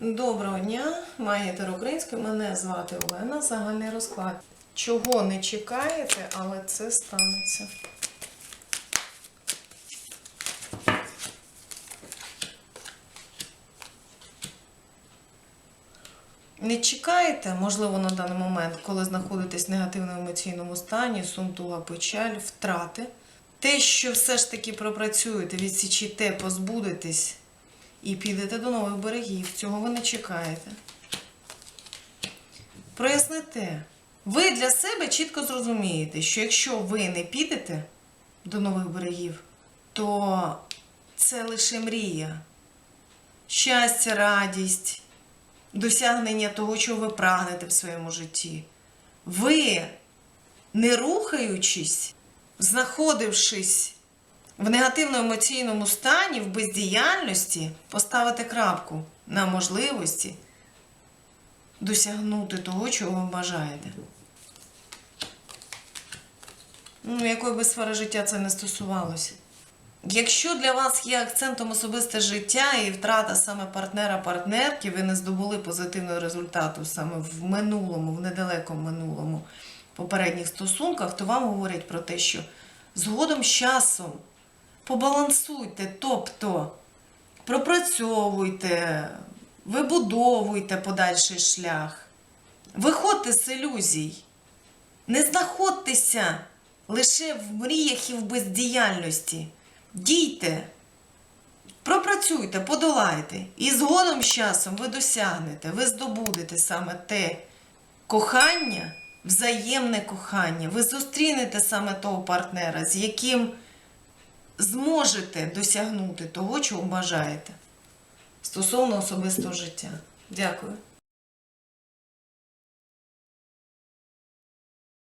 Доброго дня, магітер української. Мене звати Олена. Загальний розклад. Чого не чекаєте, але це станеться. Не чекаєте, можливо, на даний момент, коли знаходитесь в негативному емоційному стані, сум, туга, печаль, втрати. Те, що все ж таки пропрацюєте, відсічите, позбудетесь і підете до нових берегів. Цього ви не чекаєте. Проясните. Ви для себе чітко зрозумієте, що якщо ви не підете до нових берегів, то це лише мрія. Щастя, радість, досягнення того, чого ви прагнете в своєму житті. Ви, не рухаючись, знаходившись в негативному емоційному стані, в бездіяльності, поставите крапку на можливості досягнути того, чого ви бажаєте. Ну, якої би сфери життя це не стосувалося. Якщо для вас є акцентом особисте життя і втрата саме партнера-партнерки, ви не здобули позитивного результату саме в минулому, в недалекому минулому попередніх стосунках, то вам говорять про те, що згодом з часом побалансуйте, тобто пропрацьовуйте, вибудовуйте подальший шлях, виходьте з ілюзій, не знаходьтеся лише в мріях і в бездіяльності. Дійте, пропрацюйте, подолайте. І згодом з часом ви досягнете, ви здобудете саме те кохання, взаємне кохання. Ви зустрінете саме того партнера, з яким зможете досягнути того, чого бажаєте стосовно особистого життя. Дякую.